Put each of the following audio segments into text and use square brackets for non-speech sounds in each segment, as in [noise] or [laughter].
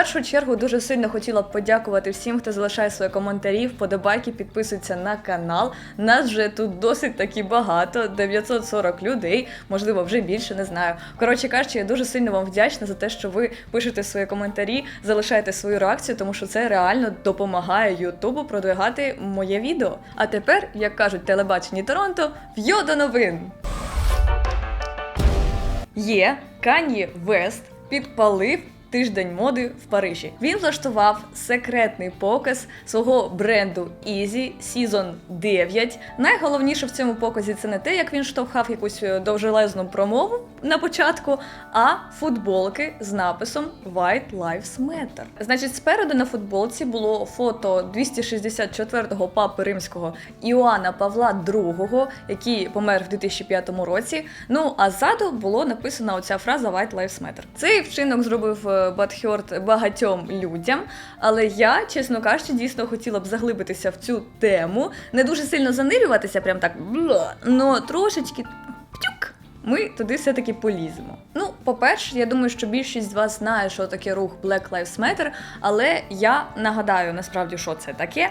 Першу чергу дуже сильно хотіла б подякувати всім, хто залишає свої коментарі, вподобайки, підписується на канал. Нас вже тут досить таки багато, 940 людей, можливо, вже більше, не знаю. Коротше кажучи, я дуже сильно вам вдячна за те, що ви пишете свої коментарі, залишаєте свою реакцію, тому що це реально допомагає Ютубу продвигати моє відео. А тепер, як кажуть телебачені Торонто, в'йо до новин! Є Кан'є Вест підпалив тиждень моди в Парижі. Він влаштував секретний показ свого бренду Easy Season 9. Найголовніше в цьому показі це не те, як він штовхав якусь е, довжелезну промову на початку, а футболки з написом White Lives Matter. Значить, спереду на футболці було фото 264-го папи римського Іоанна Павла II, який помер в 2005 році. Ну а ззаду було написана оця фраза White Lives Matter. Цей вчинок зробив е, Батхьорт багатьом людям, але я, чесно кажучи, дійсно хотіла б заглибитися в цю тему, не дуже сильно занирюватися, прям так но трошечки. Ми туди все-таки поліземо. Ну, по-перше, я думаю, що більшість з вас знає, що таке рух Black Lives Matter, але я нагадаю насправді, що це таке.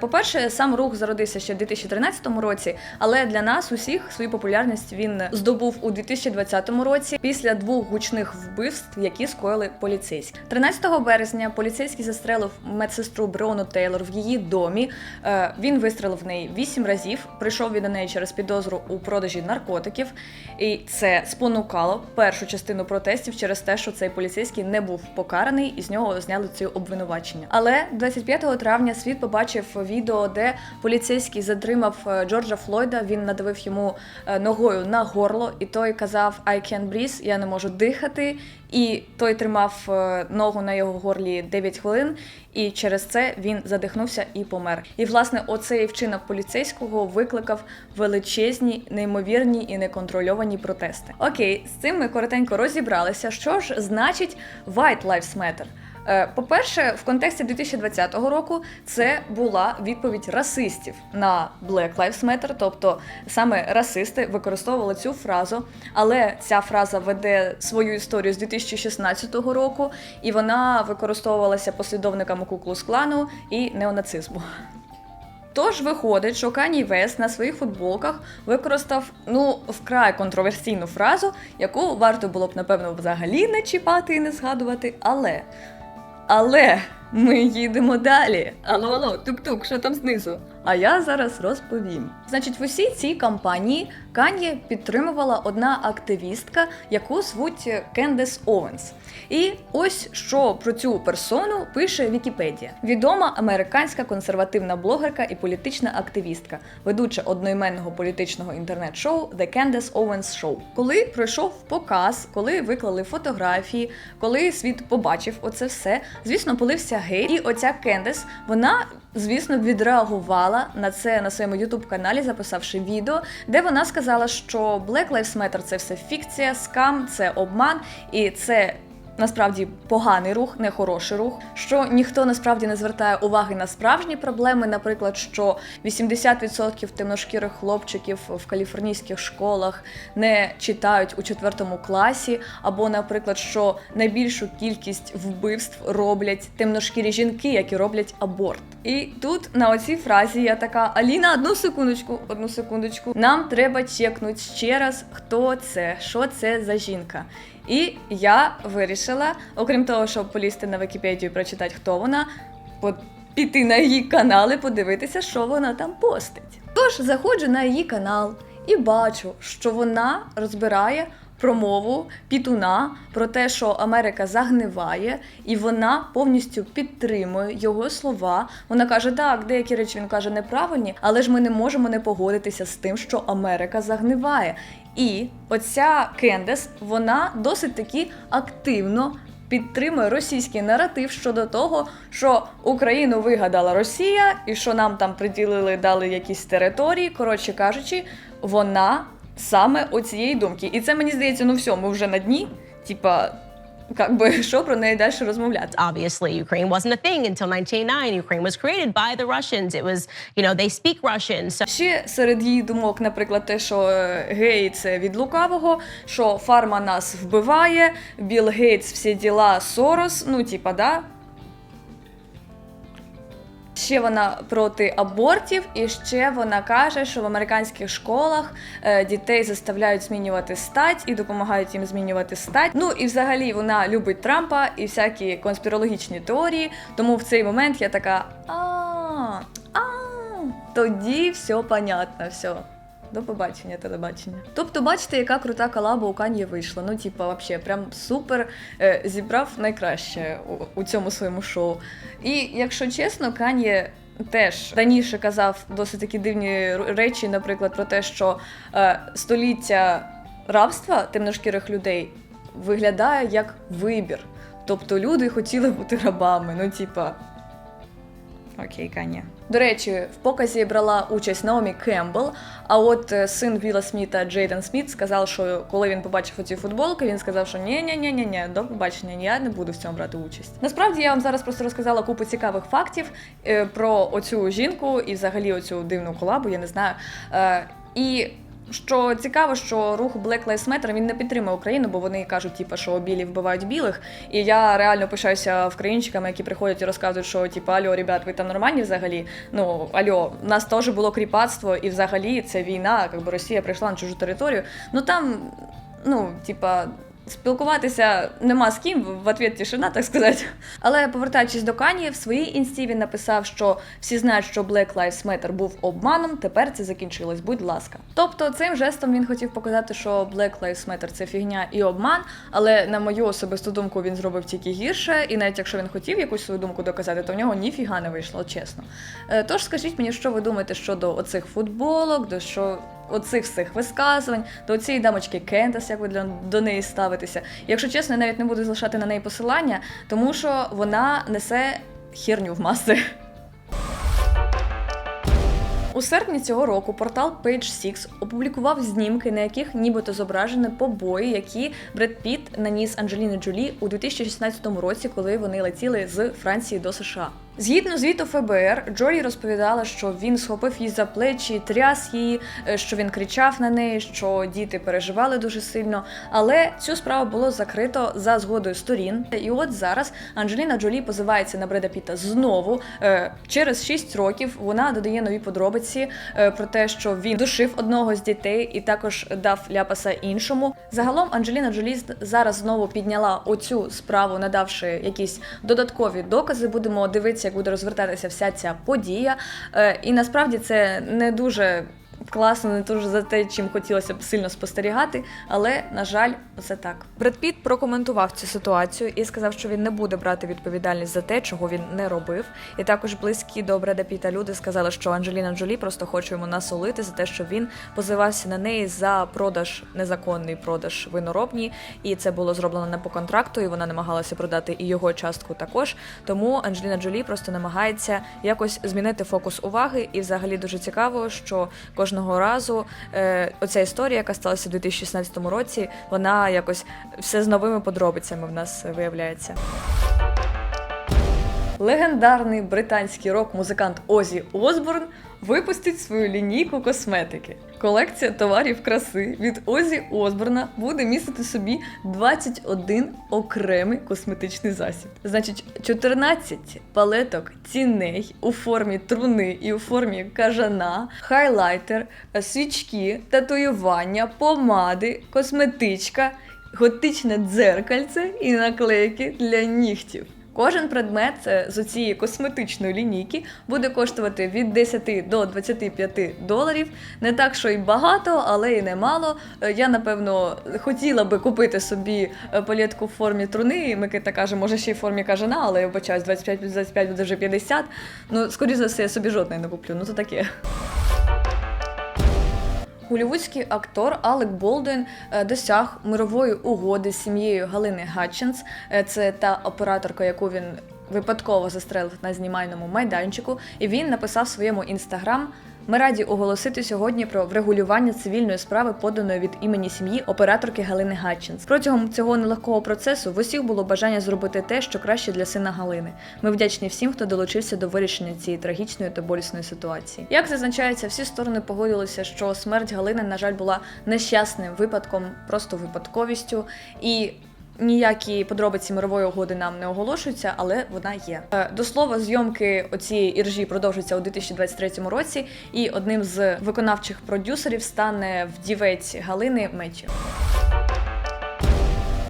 По-перше, сам рух зародився ще в 2013 році, але для нас усіх свою популярність він здобув у 2020 році після двох гучних вбивств, які скоїли поліцейські. 13 березня поліцейський застрелив медсестру Бреону Тейлор в її домі. Е, Він вистрелив в неї вісім разів. Прийшов він до неї через підозру у продажі наркотиків, і це спонукало першу частину протестів через те, що цей поліцейський не був покараний, і з нього зняли ці обвинувачення. Але 25 травня світ побачив відео, де поліцейський затримав е, Джорджа Флойда. Він надавив йому е, ногою на горло, і той казав I can't breathe, я не можу дихати. І той тримав е, ногу на його горлі 9 хвилин, і через це він задихнувся і помер. І власне оцей вчинок поліцейського викликав величезні, неймовірні і неконтрольовані протести. Окей, з цим ми коротенько розібралися. Що ж значить White Lives Matter? Е, По-перше, в контексті 2020 року це була відповідь расистів на Black Lives Matter, тобто саме расисти використовували цю фразу, але ця фраза веде свою історію з 2016 року, і вона використовувалася послідовниками Куклус Клану і неонацизму. Тож виходить, що Каній Вест на своїх футболках використав ну вкрай контроверсійну фразу, яку варто було б напевно взагалі не чіпати і не згадувати, але. Але ми їдемо далі. Алло, алло, тук-тук, що там знизу? А я зараз розповім. Значить, в усій цій кампанії Кан'є підтримувала одна активістка, яку звуть Кендес Овенс. І ось що про цю персону пише Вікіпедія. Відома американська консервативна блогерка і політична активістка, ведуча одноіменного політичного інтернет-шоу The Candace Owens Show. Коли пройшов показ, коли виклали фотографії, коли світ побачив оце все, звісно, полився гей. І оця Кендес, вона, звісно, відреагувала на це на своєму ютуб-каналі, записавши відео, де вона сказала, що Black Lives Matter це все фікція, скам, це обман, і це. Насправді поганий рух, не хороший рух. Що ніхто насправді не звертає уваги на справжні проблеми, наприклад, що 80% темношкірих хлопчиків в каліфорнійських школах не читають у четвертому класі, або, наприклад, що найбільшу кількість вбивств роблять темношкірі жінки, які роблять аборт. І тут на оцій фразі я така: Аліна, одну секундочку, одну секундочку. Нам треба чекнути ще раз, хто це, що це за жінка. І я вирішила, окрім того, щоб полізти на Вікіпедію і прочитати, хто вона, піти на її канал і подивитися, що вона там постить. Тож заходжу на її канал і бачу, що вона розбирає промову Пітуна про те, що Америка загниває, і вона повністю підтримує його слова. Вона каже: так, деякі речі він каже неправильні, але ж ми не можемо не погодитися з тим, що Америка загниває. І оця Кендес, вона досить таки активно. Підтримує російський наратив щодо того, що Україну вигадала Росія, і що нам там приділили, дали якісь території. Коротше кажучи, вона саме оцієї думки. І це мені здається, ну все, ми вже на дні. Типа, як би [laughs] що про неї далі розмовляти. Obviously, Ukraine wasn't a thing until 1989. Ukraine was created by the Russians. It was, you know, they speak Russian. So Ще серед її думок, наприклад, те, що е, гей це від лукавого, що фарма нас вбиває, Білл Гейтс, всі діла, Сорос, ну, типа, да. Ще вона проти абортів, і ще вона каже, що в американських школах е, дітей заставляють змінювати стать і допомагають їм змінювати стать. Ну і взагалі вона любить Трампа і всякі конспірологічні теорії. Тому в цей момент я така а, а, тоді все понятно, все. До побачення, телебачення. Тобто, бачите, яка крута колаба у Кан'є вийшла. Ну, типа, вообще, прям супер е, зібрав найкраще у, у цьому своєму шоу. І якщо чесно, Кан'є теж раніше казав досить такі дивні речі, наприклад, про те, що е, століття рабства темношкірих людей виглядає як вибір. Тобто люди хотіли бути рабами. Ну, типа. Окей, Кані. До речі, в показі брала участь Наомі Кембл. А от е, син Віла Сміта Джейден Сміт сказав, що коли він побачив оці футболки, він сказав, що ні ні ні ні ні до побачення, я не буду в цьому брати участь. Насправді я вам зараз просто розказала купу цікавих фактів е, про оцю жінку і взагалі оцю дивну колабу, я не знаю. Е, і що цікаво, що рух Black Lives Matter він не підтримує Україну, бо вони кажуть, типу, що білі вбивають білих. І я реально пишаюся вкраїнчиками, які приходять і розказують, що типу, альо, ребят, ви там нормальні взагалі? Ну альо, у нас теж було кріпацтво, і взагалі це війна, якби Росія прийшла на чужу територію. Ну там, ну, типа. Спілкуватися нема з ким, в ответ тишина, так сказати. Але повертаючись до Кані, в своїй інсті він написав, що всі знають, що Black Lives Matter був обманом, тепер це закінчилось, будь ласка. Тобто цим жестом він хотів показати, що Black Lives Matter це фігня і обман, але на мою особисту думку він зробив тільки гірше, і навіть якщо він хотів якусь свою думку доказати, то в нього ніфіга не вийшло, чесно. Е, Тож скажіть мені, що ви думаєте щодо оцих футболок, до що оцих всіх висказувань, до цієї дамочки Кентас, як ви для, до неї ставитеся. Якщо чесно, я навіть не буду залишати на неї посилання, тому що вона несе херню в маси. У серпні цього року портал Page 6 опублікував знімки, на яких нібито зображені побої, які Бред Піт наніс Анджеліні Джолі у 2016 році, коли вони летіли з Франції до США. Згідно звіту ФБР, Джолі розповідала, що він схопив її за плечі, тряс її, е, що він кричав на неї, що діти переживали дуже сильно. Але цю справу було закрито за згодою сторін. І от зараз Анджеліна Джолі позивається на Бреда Піта знову. Е, Через 6 років вона додає нові подробиці е, про те, що він душив одного з дітей і також дав ляпаса іншому. Загалом Анджеліна Джолі зараз знову підняла оцю справу, надавши якісь додаткові докази. Будемо дивитися, як буде розвертатися вся ця подія. Е, І насправді це не дуже. Класно, не дуже за те, чим хотілося б сильно спостерігати, але на жаль, це так. Бред Піт прокоментував цю ситуацію і сказав, що він не буде брати відповідальність за те, чого він не робив. І також близькі до Бреда Піта люди сказали, що Анджеліна Джолі просто хоче йому насолити за те, що він позивався на неї за продаж незаконний продаж виноробні, і це було зроблено не по контракту, і вона намагалася продати і його частку також. Тому Анджеліна Джолі просто намагається якось змінити фокус уваги. І взагалі дуже цікаво, що кожного разу е, оця історія, яка сталася у 2016 році, вона якось все з новими подробицями в нас виявляється. Легендарний британський рок-музикант Озі Осборн випустить свою лінійку косметики. Колекція товарів краси від Озі Осборна буде містити собі 21 окремий косметичний засіб. Значить, 14 палеток ціней у формі труни і у формі кажана, хайлайтер, свічки, татуювання, помади, косметичка, готичне дзеркальце і наклейки для нігтів. Кожен предмет е, з цієї косметичної лінійки буде коштувати від 10 до 25 доларів. Не так, що й багато, але й немало. Е, Я напевно хотіла би купити собі е, палетку в формі труни. Микита каже, може ще й в формі кажана, але я вбачаюсь 25 25 буде вже 50. Ну, скоріше за все, я собі жодної не куплю. Ну то таке. Голівудський актор Алек Болдуін е, досяг мирової угоди з сім'єю Галини Гатчинс. Е, Це та операторка, яку він випадково застрелив на знімальному майданчику. І він написав своєму інстаграм Ми раді оголосити сьогодні про врегулювання цивільної справи, поданої від імені сім'ї операторки Галини Гатчинс. Протягом цього нелегкого процесу в усіх було бажання зробити те, що краще для сина Галини. Ми вдячні всім, хто долучився до вирішення цієї трагічної та болісної ситуації. Як зазначається, всі сторони погодилися, що смерть Галини, на жаль, була нещасним випадком, просто випадковістю і. Ніякі подробиці мирової угоди нам не оголошуються, але вона є. Е, До слова, зйомки оцієї іржі продовжуються у 2023 році, і одним з виконавчих продюсерів стане вдівець Галини Мечі.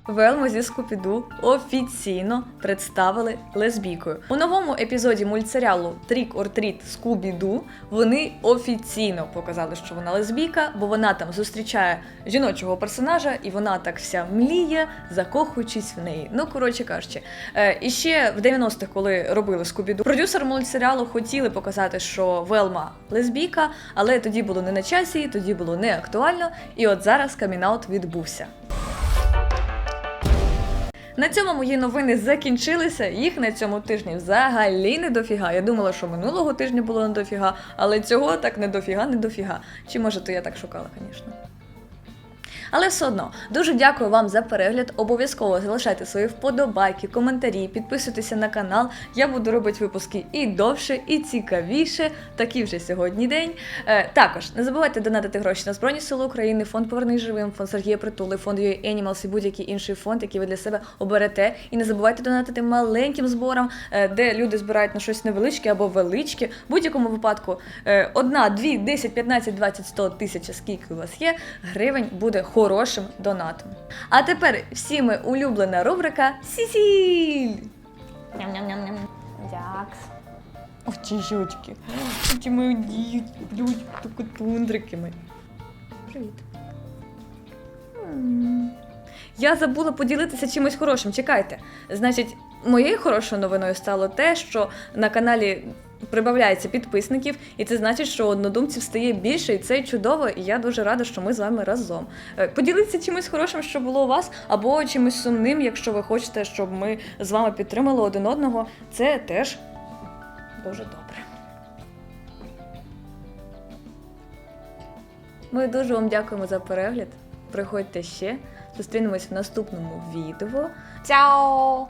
Велму зі Скупіду офіційно представили лесбійкою. У новому епізоді мультсеріалу Трік Treat Скубіду вони офіційно показали, що вона лесбійка, бо вона там зустрічає жіночого персонажа, і вона так вся мліє, закохуючись в неї. Ну, коротше кажучи, е, і ще в 90-х, коли робили Скубіду, продюсер мультсеріалу хотіли показати, що Велма лесбійка, але тоді було не на часі, тоді було не актуально. І от зараз камінаут відбувся. На цьому мої новини закінчилися. Їх на цьому тижні взагалі не дофіга. Я думала, що минулого тижня було не дофіга, але цього так не дофіга, не дофіга. Чи може то я так шукала, звісно. Але все одно дуже дякую вам за перегляд. Обов'язково залишайте свої вподобайки, коментарі, підписуйтеся на канал. Я буду робити випуски і довше, і цікавіше. Такий вже сьогодні день. Е, також не забувайте донатити гроші на Збройні Сили України, фонд Повернись живим, фонд Сергія Притули, фонд UA Animals і будь-який інший фонд, який ви для себе оберете. І не забувайте донатити маленьким зборам, е, де люди збирають на щось невеличке або величке. В будь-якому випадку е, одна, дві, 10, 15, 20, 100 тисяч, скільки у вас є, гривень буде хорошим донатом. А тепер всіми улюблена рубрика Сісіль! Ням-ням-ням-ням. Дякс. Ох, ці жучки. Ці мої дітки, блють, тундрики мої. Привіт. Я забула поділитися чимось хорошим. Чекайте. Значить, моєю хорошою новиною стало те, що на каналі прибавляється підписників, і це значить, що однодумців стає більше, і це чудово. І я дуже рада, що ми з вами разом. Е, Поділіться чимось хорошим, що було у вас, або чимось сумним, якщо ви хочете, щоб ми з вами підтримали один одного. Це теж дуже добре. Ми дуже вам дякуємо за перегляд. Приходьте ще. Зустрінемось в наступному відео. Цяо!